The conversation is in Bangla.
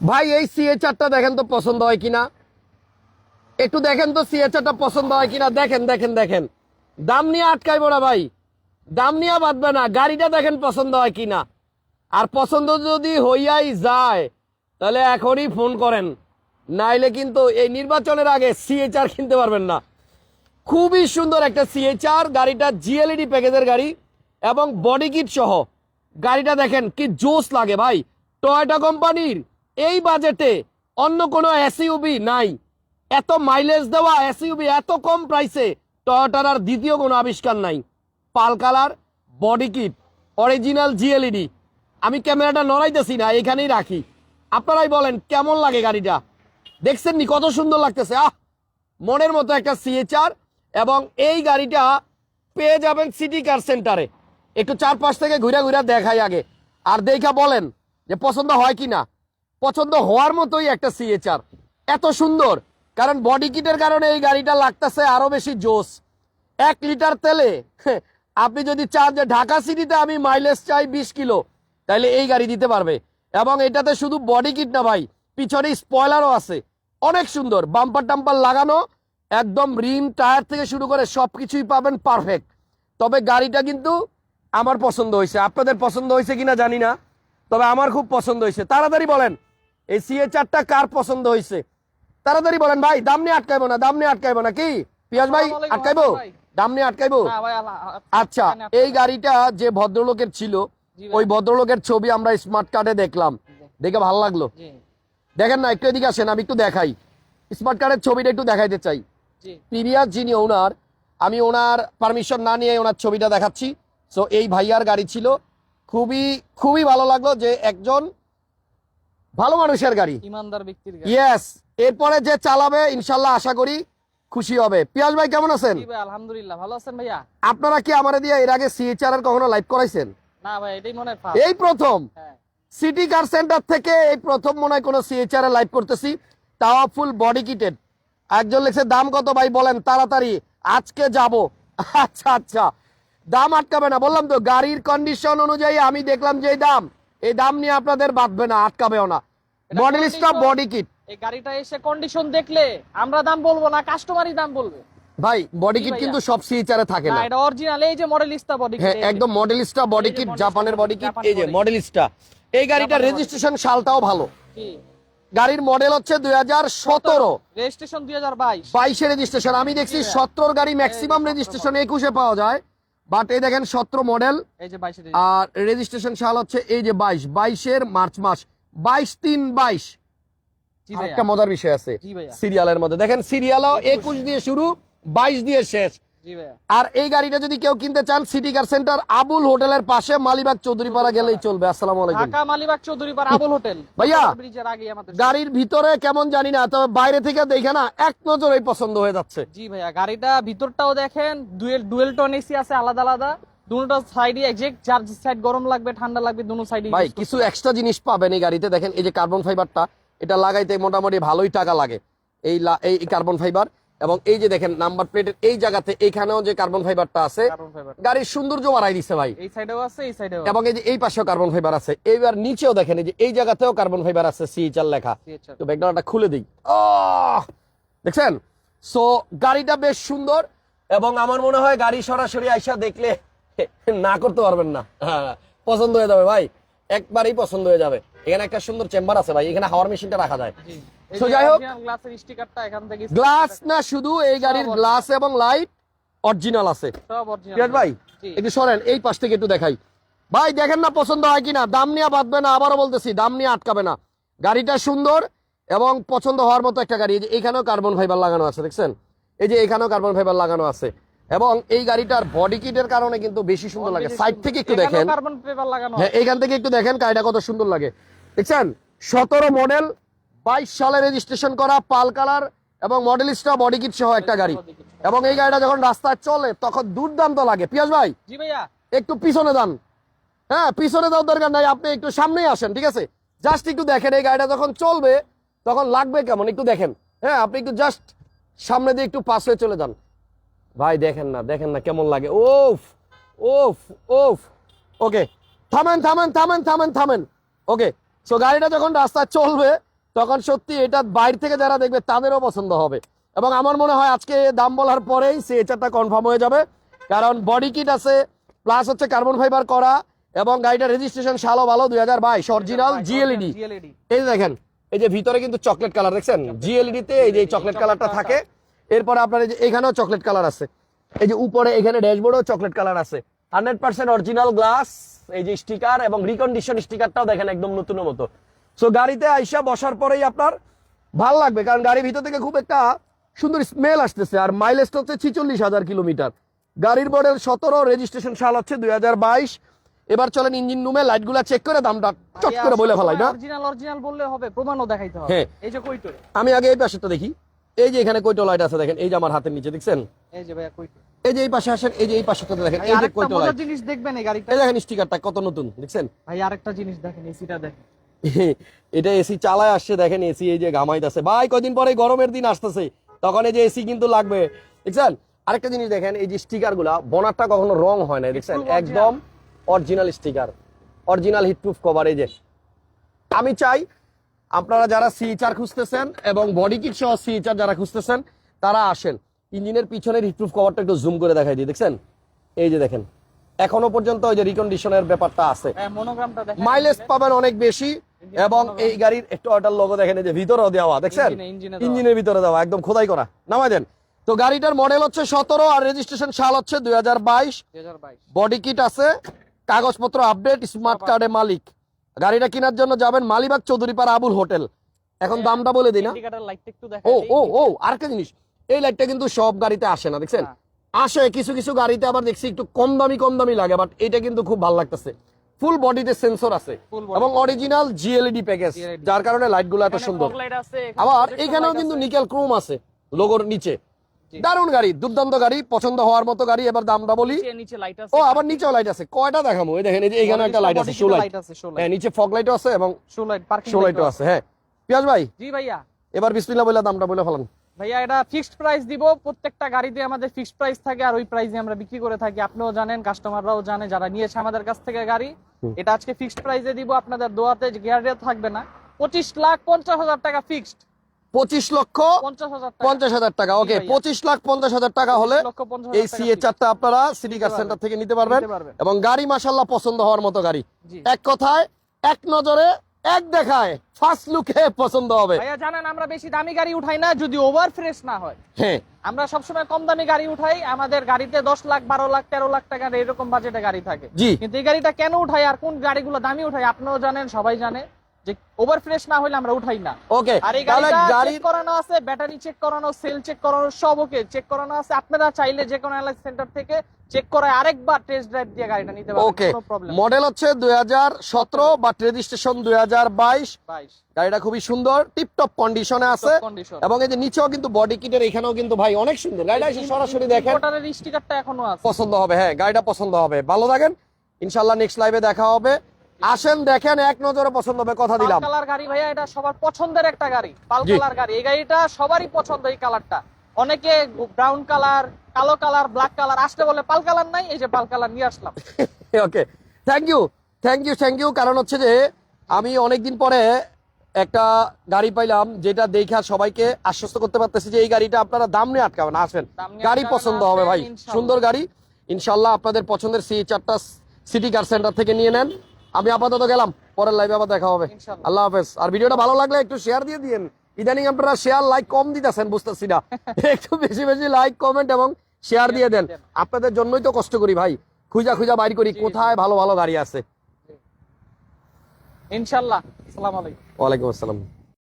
ভাই, এই সিএচআরটা দেখেন তো পছন্দ হয় কিনা? একটু দেখেন তো সিএচআরটা পছন্দ হয় কিনা? দেখেন দেখেন দেখেন। দাম নিয়ে আটকাইবো না ভাই। দাম নিয়ে বাঁধবে না। গাড়িটা দেখেন পছন্দ হয় কিনা? আর পছন্দ যদি হইয়াই যায়, তাহলে এখনই ফোন করেন। নাইলে কিন্তু এই নির্বাচনের আগে সিএচআর কিনতে পারবেন না। খুবই সুন্দর একটা সিএচআর গাড়িটা জিএলইডি প্যাকেজের গাড়ি এবং বডি কিট সহ। গাড়িটা দেখেন কি জোস লাগে ভাই। টয়োটা কোম্পানির এই বাজেটে অন্য কোনো এসইউবি নাই। এত মাইলেজ দেওয়া এসইউবি এত কম প্রাইসে টয়োটার আর দ্বিতীয় কোনো আবিষ্কার নাই। Full colour body kit original GLED আমি ক্যামেরাটা নড়াইতেছি না, এখানেই রাখি। আপনারাই বলেন, কেমন লাগে গাড়িটা? দেখছেন নি কত সুন্দর লাগতেছে? আহ! মনের মতো একটা সিএচআর এবং এই গাড়িটা পেয়ে যাবেন সিটি কার সেন্টারে একটু চারপাশ থেকে ঘুরে ঘুরে দেখাই আগে। আর দেখা বলেন যে পছন্দ হয় কি না পছন্দ হওয়ার মতোই একটা সিএচআর এত সুন্দর। কারণ বডি কিটের কারণে এই গাড়িটা লাগতেছে আরও বেশি জোস এক লিটার তেলে আপনি যদি চান যে ঢাকা সিটিতে আমি মাইলেজ চাই বিশ কিলো তাহলে এই গাড়ি দিতে পারবে। এবং এটাতে শুধু বডি কিট না ভাই, পিছনে স্পয়লারও আছে। অনেক সুন্দর বাম্পার টাম্পার লাগানো, একদম রিম টায়ার থেকে শুরু করে সব কিছুই পাবেন পারফেক্ট তবে গাড়িটা কিন্তু আমার পছন্দ হয়েছে। আপনাদের পছন্দ হয়েছে কিনা জানি না, তবে আমার খুব পছন্দ হয়েছে। তাড়াতাড়ি বলেন এই সিএ চারটা কার পছন্দ হয়েছে তাড়াতাড়ি বলেন ভাই দাম নিয়ে আটকাইবো না দাম নিয়ে আটকাইবো না কি? পিয়াজ ভাই আটকাইবো? দাম নিয়ে আটকাইবো? আচ্ছা এই গাড়িটা যে ভদ্রলোকের ছিল ওই ভদ্রলোকের ছবি আমরা স্মার্ট কার্ডে দেখলাম। দেখে ভালো লাগল? দেখেন না একটু এদিকে আসেন আমি একটু দেখাই। স্মার্ট কার্ডের ছবিটা একটু দেখাইতে চাই। প্রিভিয়াস যিনি ওনার আমি ওনার পারমিশন না নিয়ে ওনার ছবিটা দেখাচ্ছি। সো এই ভাইয়ার গাড়ি ছিল। খুবই খুবই ভালো লাগল যে একজন ভালো মানুষের গাড়ি। ইমানদার ব্যক্তির গাড়ি। ইয়েস এরপরে যে চালাবে ইনশাল্লাহ আশা করি খুশি হবে। পিয়াজ ভাই কেমন আছেন? আলহামদুলিল্লাহ ভালো আছেন ভাইয়া? আপনারা কি আমার দিয়ে এর আগে সিএচআর এর কখনো লাইভ করাইছেন? না ভাই এটাই মনে হয় এই প্রথম। সিটি কার সেন্টার থেকে এই প্রথম মনে হয় কোনো সিএচআর এ লাইভ করতেছি। তাও ফুল বডি কিটেড একজন লিখছে দাম কত ভাই? বলেন তাড়াতাড়ি আজকে যাব। আচ্ছা আচ্ছা। দাম আটকাবে না। বললাম তো গাড়ির কন্ডিশন অনুযায়ী আমি দেখলাম যে দাম। এই দাম নিয়ে আপনাদের বাঁধবে না আটকাবেও না। মডেল condition- বডি কিট এই গাড়িটা এসে কন্ডিশন দেখলে আমরা দাম বলব না কাস্টমারই দাম বলবে। ভাই বডি কিট কিন্তু সব এ থাকে না। এটা অরিজিনাল এই যে মডেলিস্টা বডি হ্যাঁ একদম মডেলিস্টা বডি কিট জাপানের বডি কিট এই যে kit। মডেলিস্টা এই গাড়িটার রেজিস্ট্রেশন সালটাও ভালো। গাড়ির মডেল হচ্ছে দুই হাজার সতেরো। রেজিস্ট্রেশন 2022 বাইশে। রেজিস্ট্রেশন আমি দেখছি। সতেরোর গাড়ি ম্যাক্সিমাম রেজিস্ট্রেশন একুশে পাওয়া যায়। বাট এই দেখেন সতেরো মডেল এই যে 22 এর আর রেজিস্ট্রেশন সাল হচ্ছে এই যে বাইশ। বাইশের মার্চ মাস। বাইশ তিন বাইশ। একটা মজার বিষয় আছে সিরিয়ালের মধ্যে। দেখেন সিরিয়ালও একুশ দিয়ে শুরু বাইশ দিয়ে শেষ। আর এই গাড়িটা যদি কেউ কিনতে চান সিটি কার সেন্টার আবুল হোটেলের পাশে মালিবাগ চৌধুরীপাড়া গেলেই চলবে। আসসালামু আলাইকুম। ঢাকা মালিবাগ চৌধুরী পাড়া আবুল হোটেল। ভাইয়া। ব্রিজের আগে আমাদের গাড়ির ভিতরে কেমন জানি না তবে বাইরে থেকে দেখে না এক নজরেই পছন্দ হয়ে যাচ্ছে। জি ভাইয়া গাড়িটা ভিতরটাও দেখেন ডুয়েল ডুয়েল টোন এসি আছে আলাদা আলাদা। দুটো সাইডে এক্সাক্ট চার সাইড গরম লাগবে ঠান্ডা লাগবে দুটো সাইডে ভাই কিছু এক্সট্রা জিনিস পাবেন এই গাড়িতে। দেখেন এই যে কার্বন ফাইবারটা এটা লাগাইতে মোটামুটি ভালোই টাকা লাগে। এই এই কার্বন ফাইবার এবং এই যে দেখেন নাম্বার প্লেটের এই জায়গাতে এইখানেও যে কার্বন ফাইবারটা আছে গাড়ির সৌন্দর্য বাড়াই দিছে ভাই। এই সাইডেও আছে এই সাইডেও এবং এই যে এই পাশেও কার্বন ফাইবার আছে। এইবার নিচেও দেখেন এই যে এই জায়গাতেও কার্বন ফাইবার আছে সিএইচআর লেখা। তো ব্যাকগ্রাউন্ডটা খুলে দিই। আহ! দেখছেন? সো গাড়িটা বেশ সুন্দর এবং আমার মনে হয় গাড়ি সরাসরি আইসা দেখলে না করতে পারবেন না। হ্যাঁ, পছন্দ হয়ে যাবে ভাই। একবারই পছন্দ হয়ে যাবে। এখানে একটা সুন্দর চেম্বার আছে ভাই এখানে হাওয়ার মেশিনটা রাখা যায়। So, যাই হোক- গ্লাসের স্টিকারটা এখান থেকে গ্লাস না শুধু এই গাড়ির গ্লাস এবং লাইট অরিজিনাল আছে। সব অরিজিনাল ভাই একটু সরেন এই পাশ থেকে একটু দেখাই। ভাই দেখেন না পছন্দ হয় কিনা? দাম নিয়ে বাঁধবে না আবারও বলতেছি দাম নিয়ে আটকাবে না। গাড়িটা সুন্দর এবং পছন্দ হওয়ার মতো একটা গাড়ি। এই যে এখানেও কার্বন ফাইবার লাগানো আছে দেখছেন? এই যে এখানেও কার্বন ফাইবার লাগানো আছে। এবং এই গাড়িটার বডি কিটের কারণে কিন্তু বেশি সুন্দর লাগে। সাইড থেকে একটু দেখেন। কার্বন পেপার লাগানো হ্যাঁ এইখান থেকে একটু দেখেন গাড়িটা কত সুন্দর লাগে। দেখছেন? সতেরো মডেল বাইশ সালে রেজিস্ট্রেশন করা পাল কালার এবং মডেলিস্টা বডি কিট সহ একটা গাড়ি। এবং এই গাড়িটা যখন রাস্তায় চলে তখন দুর্দান্ত লাগে। পিয়াজ ভাই? ভাইয়া। একটু পিছনে দান হ্যাঁ পিছনে দেওয়ার দরকার নাই আপনি একটু সামনেই আসেন ঠিক আছে? জাস্ট একটু দেখেন এই গাড়িটা যখন চলবে তখন লাগবে কেমন? একটু দেখেন। হ্যাঁ আপনি একটু জাস্ট সামনে দিয়ে একটু পাশ হয়ে চলে যান। ভাই দেখেন না দেখেন না কেমন লাগে। ওফ ওফ ওফ। ওকে থামেন থামেন থামেন থামেন থামেন। ওকে সো গাড়িটা যখন রাস্তায় চলবে তখন সত্যি এটা বাইরে থেকে যারা দেখবে তাদেরও পছন্দ হবে। এবং আমার মনে হয় আজকে দাম বলার পরেই সিএচআরটা কনফার্ম হয়ে যাবে। কারণ বডি কিট আছে প্লাস হচ্ছে কার্বন ফাইবার করা এবং গাড়িটা রেজিস্ট্রেশন সালও ভালো দুই হাজার বাইশ অরিজিনাল জিএলইডি জিএলইডি এই যে দেখেন এই যে ভিতরে কিন্তু চকলেট কালার দেখছেন? জিএলইডি তে এই যে চকলেট কালারটা থাকে। এরপরে আপনার এই যে এখানেও চকলেট কালার আছে। এই যে উপরে এখানে ড্যাশবোর্ডেও চকলেট কালার আছে। হান্ড্রেড পার্সেন্ট অরিজিনাল গ্লাস এই যে স্টিকার এবং রিকন্ডিশন স্টিকারটাও দেখেন একদম নতুনের মতো। সো গাড়িতে আইসা বসার পরেই আপনার ভালো লাগবে কারণ গাড়ির ভিতর থেকে খুব একটা সুন্দর স্মেল আসতেছে। আর মাইলেজটা হচ্ছে ছিচল্লিশ হাজার কিলোমিটার। গাড়ির মডেল সতেরো রেজিস্ট্রেশন সাল হচ্ছে দুই হাজার বাইশ। এবার চলেন ইঞ্জিন রুমে লাইটগুলা চেক করে দামটা চট করে বলে ফেলাই না? অরিজিনাল অরিজিনাল বললে হবে প্রমাণও দেখাইতে হবে। হ্যাঁ। এই যে কইটো আমি আগে এই পাশেরটা দেখি। এই যে এখানে কয়টো লাইট আছে দেখেন এই যে আমার হাতের নিচে দেখছেন? এই যে ভাইয়া কইটো এই যে এই পাশে আসেন এই যে এই পাশেরটাতে দেখেন এই যে কয়টো লাইট জিনিস দেখবেন এই গাড়িটা। এই দেখেন স্টিকারটা কত নতুন দেখছেন? ভাই আরেকটা জিনিস দেখেন এসিটা দেখেন। এটা এসি চালায় আসছে দেখেন এসি এই যে ঘামাইতেছে। ভাই কদিন পরে গরমের দিন আসতেছে। তখন এই যে এসি কিন্তু লাগবে। দেখছেন? আরেকটা জিনিস দেখেন এই যে স্টিকারগুলা বনারটা কখনো রং হয় না দেখছেন? একদম original sticker original heatproof cover এই যে। আমি চাই আপনারা যারা সিএচআর খুঁজতেছেন এবং বডি কিট সহ সিএচআর যারা খুঁজতেছেন তারা আসেন। ইঞ্জিনের পিছনের হিটপ্রুফ কভারটা একটু জুম করে দেখাই দিই দেখছেন? এই যে দেখেন। এখনও পর্যন্ত ওই যে রিকন্ডিশনের ব্যাপারটা আছে। মনোগ্রামটা দেখেন। মাইলেজ পাবেন অনেক বেশি। এবং এই গাড়ির একটু অর্ডার লোগো দেখেন যে ভিতরেও দেওয়া দেখছেন? ইঞ্জিনে- ইঞ্জিনে ইঞ্জিনের ভিতরে দেওয়া একদম খোদাই করা। নামাই দেন। তো গাড়িটার মডেল হচ্ছে সতেরো আর রেজিস্ট্রেশন সাল হচ্ছে দুই হাজার বাইশ। বডি কিট আছে কাগজপত্র আপডেট স্মার্ট কার্ডে মালিক। গাড়িটা কেনার জন্য যাবেন মালিবাগ চৌধুরীপাড়া আবুল হোটেল। এখন দামটা বলে দিই না। একটু ও ও ও আরেকটা জিনিস এই লাইটটা কিন্তু সব গাড়িতে আসে না দেখছেন? হ্যাঁ। আসে কিছু কিছু গাড়িতে আবার দেখছি একটু কম দামি কম দামি লাগে বাট এটা কিন্তু খুব ভালো লাগতেছে। ফুল বডিতে সেন্সর আছে এবং অরিজিনাল জিএলইডি প্যাকেজ যার কারণে লাইটগুলো এত সুন্দর। আবার এখানেও কিন্তু নিকেল ক্রোম আছে লোগোর নিচে। দারুণ গাড়ি দুর্দান্ত গাড়ি পছন্দ হওয়ার মতো গাড়ি এবার দামটা বলি। লাইট ও আবার নিচেও লাইট আছে। কয়টা দেখাবো? এই দেখেন এই যে এখানে একটা লাইট আছে শো লাইট লাইট আছে হ্যাঁ নিচে ফগ লাইটও আছে এবং শো লাইট পার্কিং শো লাইটও আছে হ্যাঁ। পিয়াজ ভাই? জি ভাইয়া। এবার বিসমিল্লাহ বলে দামটা বলে ফেলান। ভাইয়া এটা ফিক্সড প্রাইস দিব প্রত্যেকটা গাড়িতে আমাদের ফিক্সড প্রাইস থাকে আর ওই প্রাইসে আমরা বিক্রি করে থাকি। আপনিও জানেন কাস্টমাররাও জানে যারা নিয়েছে আমাদের কাছ থেকে গাড়ি এটা আজকে ফিক্সড প্রাইসে দিব আপনাদের দোয়াতে গ্যারান্টি থাকবে না। পঁচিশ লাখ পঞ্চাশ হাজার টাকা ফিক্সড পঁচিশ লক্ষ পঞ্চাশ হাজার টাকা। পঞ্চাশ হাজার টাকা ওকে। পঁচিশ লাখ পঞ্চাশ হাজার টাকা হলে এই সিএ চারটা আপনারা সিটি কার সেন্টার থেকে নিতে পারবেন এবং গাড়ি মাসাল্লাহ পছন্দ হওয়ার মতো গাড়ি। এক কথায় এক নজরে এক দেখায় ফার্স্ট লুকে পছন্দ হবে। ভাইয়া জানেন আমরা বেশি দামি গাড়ি উঠাই না যদি ওভার ফ্রেশ না হয়। হ্যাঁ। আমরা সবসময় কম দামি গাড়ি উঠাই আমাদের গাড়িতে দশ লাখ বারো লাখ তেরো লাখ টাকার এরকম বাজেটে গাড়ি থাকে। জি। কিন্তু এই গাড়িটা কেন উঠাই আর কোন গাড়িগুলো দামি উঠাই আপনিও জানেন সবাই জানে। যে ওভার ফ্রেশ না হলে আমরা উঠাই না। ওকে আর এই গাড়িটা চেক করানো আছে ব্যাটারি চেক করানো সেল চেক করানো সব ওকে চেক করানো আছে। আপনারা চাইলে যে কোনো এলআই সেন্টার থেকে চেক করে আরেকবার টেস্ট ড্রাইভ দিয়ে গাড়িটা নিতে পারবেন ওকে মডেল হচ্ছে দুই হাজার সতেরো বাট রেজিস্ট্রেশন দুই হাজার বাইশ। 22 গাড়িটা খুবই সুন্দর টিপটপ কন্ডিশনে আছে। এবং এই যে নিচেও কিন্তু বডি কিটের এখানেও কিন্তু ভাই অনেক সুন্দর। গাড়িটা সরাসরি দেখেন। মোটরের স্টিকারটা এখনও আছে। পছন্দ হবে হ্যাঁ গাড়িটা পছন্দ হবে। ভালো থাকেন ইনশাল্লাহ নেক্সট লাইভে দেখা হবে। আসেন দেখেন এক নজরে পছন্দ হবে কথা দিলাম। কালার গাড়ি ভাইয়া এটা সবার পছন্দের একটা গাড়ি। পাল কালার গাড়ি এই গাড়িটা সবারই পছন্দ এই কালারটা। অনেকে ব্রাউন কালার কালো কালার ব্ল্যাক কালার আসলে বলে পাল কালার নাই এই যে পাল কালার নিয়ে আসলাম। Okay thank you thank you thank you কারণ হচ্ছে যে আমি অনেকদিন পরে একটা গাড়ি পাইলাম যেটা দেখা সবাইকে আশ্বস্ত করতে পারতেছি যে এই গাড়িটা আপনারা দাম নিয়ে আটকাবেন। আসেন গাড়ি পছন্দ হবে ভাই। সুন্দর গাড়ি। ইনশাল্লাহ আপনাদের পছন্দের সি চারটা সিটি কার সেন্টার থেকে নিয়ে নেন। আমি আপাতত গেলাম পরের লাইভে আবার দেখা হবে। আল্লাহ হাফেজ। আর ভিডিওটা ভালো লাগলে একটু শেয়ার দিয়ে দিন ইদানিং আপনারা শেয়ার লাইক কম দিতেছেন বুঝতেছি না। একটু বেশি বেশি লাইক কমেন্ট এবং শেয়ার দিয়ে দেন। আপনাদের জন্যই তো কষ্ট করি ভাই। খুঁজা খুঁজা বাইর করি কোথায় ভালো ভালো গাড়ি আছে। ইনশাল্লাহ আসসালাম আলাইকুম। ওয়ালাইকুম আসসালাম।